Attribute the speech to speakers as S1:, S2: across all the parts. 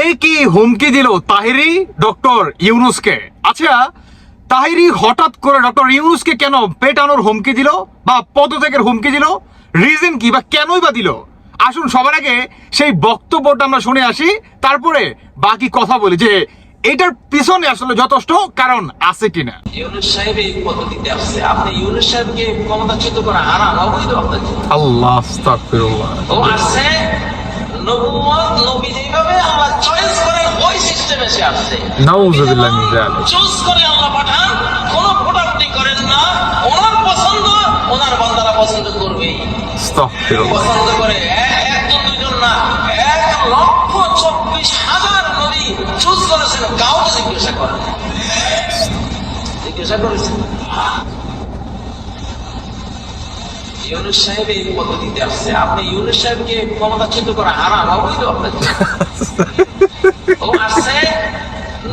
S1: এই কি হুমকি দিল তাহিরি ডক্টর ইউনুসকে? আচ্ছা তাহিরি হঠাৎ করে ডক্টর ইউনুসকে কেন পেটানোর হুমকি দিল বা পদত্যাগের হুমকি দিল? রিজন কি বা কেনই বা দিল? আসুন সবার আগে সেই বক্তব্যটা আমরা শুনে আসি তারপরে বাকি কথা বলি যে এটার পিছনে আসলে যথেষ্ট কারণ আছে কিনা।
S2: ইউনুস সাহেব এই পদ্ধতিতে আসছে। আপনি ইউনুস সাহেবকে ক্ষমতাচ্যুত করা হারাম অবৈধ আপনার
S1: আল্লাহ আস্তাগফিরুল্লাহ।
S2: ও আসছে নবুয়ত নবী যেভাবে আল্লাহ চয়েস করেন ওই সিস্টেমে সে আসছে।
S1: নাউজুবিল্লাহ মিন যালিক।
S2: চুজ করে আল্লাহ পাঠান কোন ভোটাভুটি করেন না। ওনার পছন্দ ওনার বান্দারা পছন্দ করবেই
S1: আস্তাগফিরুল্লাহ
S2: পছন্দ করে এক- একজন দুজন না এক লক্ষ চব্বিশ হাজার নবী চুজ করেছেন কাউকে জিজ্ঞাসা করেন। জিজ্ঞাসা করেছেন? ইউনুস সাহেব এই পদ্ধতিতে আসছে। আপনি ইউনুস সাহেবকে ক্ষমতাচ্যুত করা হারাম অবৈধ আপনার ও আসছে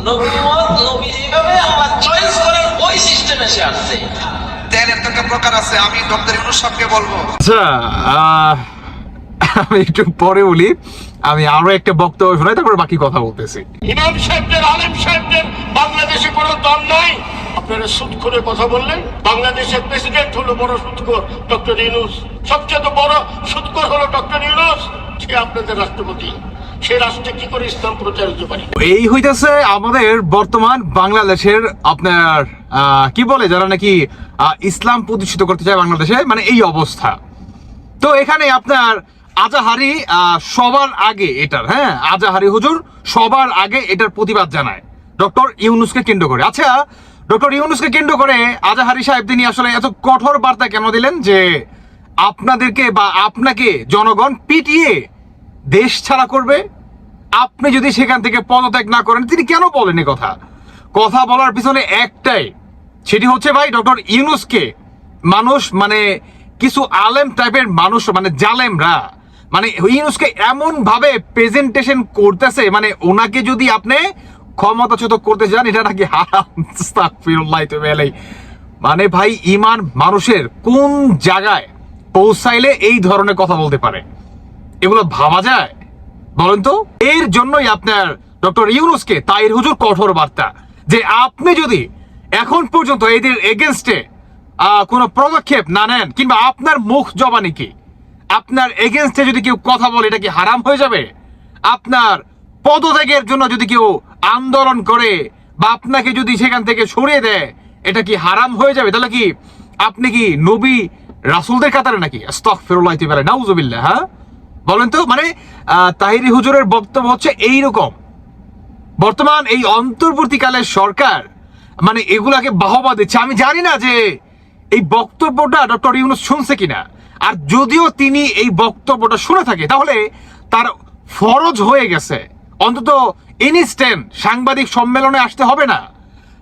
S2: নবুয়ত নবী যেভাবে আল্লাহ চয়েস করেন ওই সিস্টেমে সে আসছে।
S3: প্রকার আছে আমি ডক্টর ইউনুস সাহেবকে বলব।
S1: আচ্ছা আমি একটু পরে বলি আমি আরও একটা বক্তব্য শোনাই তারপরে বাকি কথা বলতেছি।
S4: ইমাম সাহেবদের আলেম সাহেবদের বাংলাদেশে কোনো দল নাই। সুদখোরের কথা বাংলাদেশের প্রেসিডেন্ট হলো বড় সুদখোর ডক্টর ইউনুস। সবচেয়ে বড় সুদখোর হলো ডক্টর ইউনুস, সে আপনাদের রাষ্ট্রপতি।
S1: এই হইতেছে আমাদের বর্তমান বাংলাদেশের আপনার কি বলে যারা নাকি ইসলাম প্রতিষ্ঠিত করতে চায় বাংলাদেশে মানে এই অবস্থা। তো এখানে আপনার আজাহারি সবার আগে এটার হ্যাঁ আজাহারি হুজুর সবার আগে এটার প্রতিবাদ জানায়। ডক্টর ইউনুসকে কেন্দ্র করে। আচ্ছা ডক্টর ইউনুসকে কেন্দ্র করে আজাহারি সাহেব তিনি আসলে এত কঠোর বার্তা কেন দিলেন যে আপনাদেরকে বা আপনাকে জনগণ পিটিয়ে দেশ ছাড়া করবে? আপনি যদি সেখান থেকে পদত্যাগ না করেন, তিনি কেন বলেন কথা? কথা বলার পিছনে একটাই, সেটি হচ্ছে ভাই ডক্টর ইউনুসকে মানুষ মানে কিছু আলেম টাইপের মানুষ মানে জালেমরা মানে ইউনুসকে এমন ভাবে প্রেজেন্টেশন করতেছে মানে ওনাকে যদি আপনি ক্ষমতাচ্যুত করতে যান এটা নাকি হারাম। মানে ভাই, ইমান মানুষের কোন জায়গায় পৌঁছাইলে এই ধরনের কথা বলতে পারে? এগুলো ভাবা যায়? বলেন তো। এর জন্যই আপনার ডক্টর ইউনুসকে তাইর হুজুর কঠোর বার্তা। যে আপনি যদি এখন পর্যন্ত এদের এগেনস্টে কোনো পদক্ষেপ না নেন, কিংবা আপনার মুখ জবানি কি, আপনার এগেনস্টে যদি কেউ কথা বলে, এটা কি হারাম হয়ে যাবে? আপনার পদত্যাগের জন্য যদি কেউ আন্দোলন করে বা আপনাকে যদি সেখান থেকে সরিয়ে দেয়, এটা কি হারাম হয়ে যাবে? তাহলে কি আপনি কি নবী রাসূলদের কাতারে নাকি? আস্তাক ফেরুল্লাহ পারে। নাউজুবিল্লাহ হ্যাঁ? বলেন তো মানে তাহিরি হুজুরের বক্তব্য হচ্ছে এই রকম বর্তমান এই অন্তর্বর্তীকালের সরকার মানে এগুলাকে বাহবা দিচ্ছে। আমি জানি না যে এই বক্তব্যটা ডক্টর ইউনুস শুনছে কিনা। আর যদিও তিনি এই বক্তব্যটা শুনে থাকে, তাহলে তার ফরজ হয়ে গেছে। অন্তত ইনস্ট্যান্ট সাংবাদিক সম্মেলনে আসতে হবে না।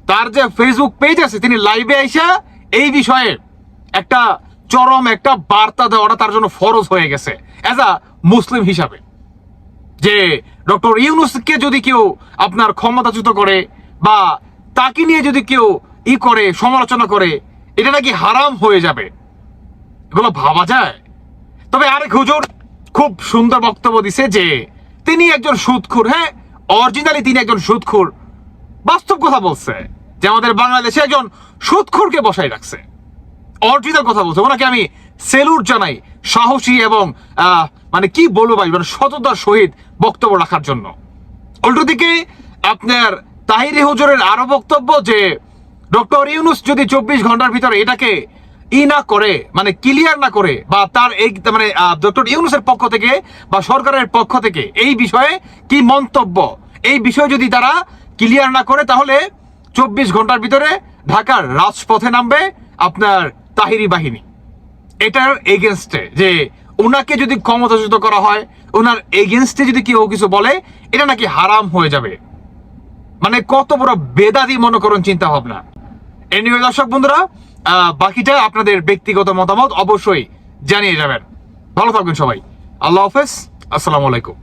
S1: তার যে ফেসবুক পেজ আছে, তিনি লাইভে আইসা এই বিষয়ে একটা চরম একটা বার্তা দেওয়াটা তার জন্য ফরজ হয়ে গেছে অ্যাজ আ মুসলিম হিসাবে। যে ডক্টর ইউনুসকে যদি কেউ আপনার ক্ষমতাচ্যুত করে বা তাকে নিয়ে যদি কেউ ই করে, সমালোচনা করে, এটা নাকি হারাম হয়ে যাবে? এগুলো ভাবা যায়? তবে আরেক হুজুর খুব সুন্দর বক্তব্য দিছে যে তিনি একজন সুদখুর হ্যাঁ? অরিজিনালি তিনি একজন সুদখুর বাস্তব কথা বলছে যে আমাদের বাংলাদেশে একজন সুদখুরকে বসাই রাখছে। অরিজিনাল কথা বলছে। ওনাকে আমি সেলুট জানাই, সাহসী এবং মানে কি বলব ভাই মানে সততার সহিত বক্তব্য রাখার জন্য। উল্টো দিকে আপনার তাহিরি হুজুরের আরও বক্তব্য যে ডক্টর ইউনুস যদি চব্বিশ ঘণ্টার ভিতরে এটাকে ই না করে মানে ক্লিয়ার না করে, বা তার এই মানে ডক্টর ইউনুসের পক্ষ থেকে বা সরকারের পক্ষ থেকে এই বিষয়ে কি মন্তব্য? এই বিষয়ে যদি তারা ক্লিয়ার না করে, তাহলে চব্বিশ ঘণ্টার ভিতরে ঢাকার রাজপথে নামবে আপনার তাহিরি বাহিনী। এটার এগেনস্টে যে ওনাকে যদি ক্ষমতাচ্যুত করা হয় ওনার এগেনস্টে যদি কেউ কিছু বলে, এটা নাকি হারাম হয়ে যাবে। মানে কত বড় বেদাদি মনে করুন চিন্তা ভাবনা এনিওয়ে দর্শক বন্ধুরা বাকিটা আপনাদের ব্যক্তিগত মতামত অবশ্যই জানিয়ে যাবেন। ভালো থাকবেন সবাই। আল্লাহ হাফেজ। আসসালামু আলাইকুম।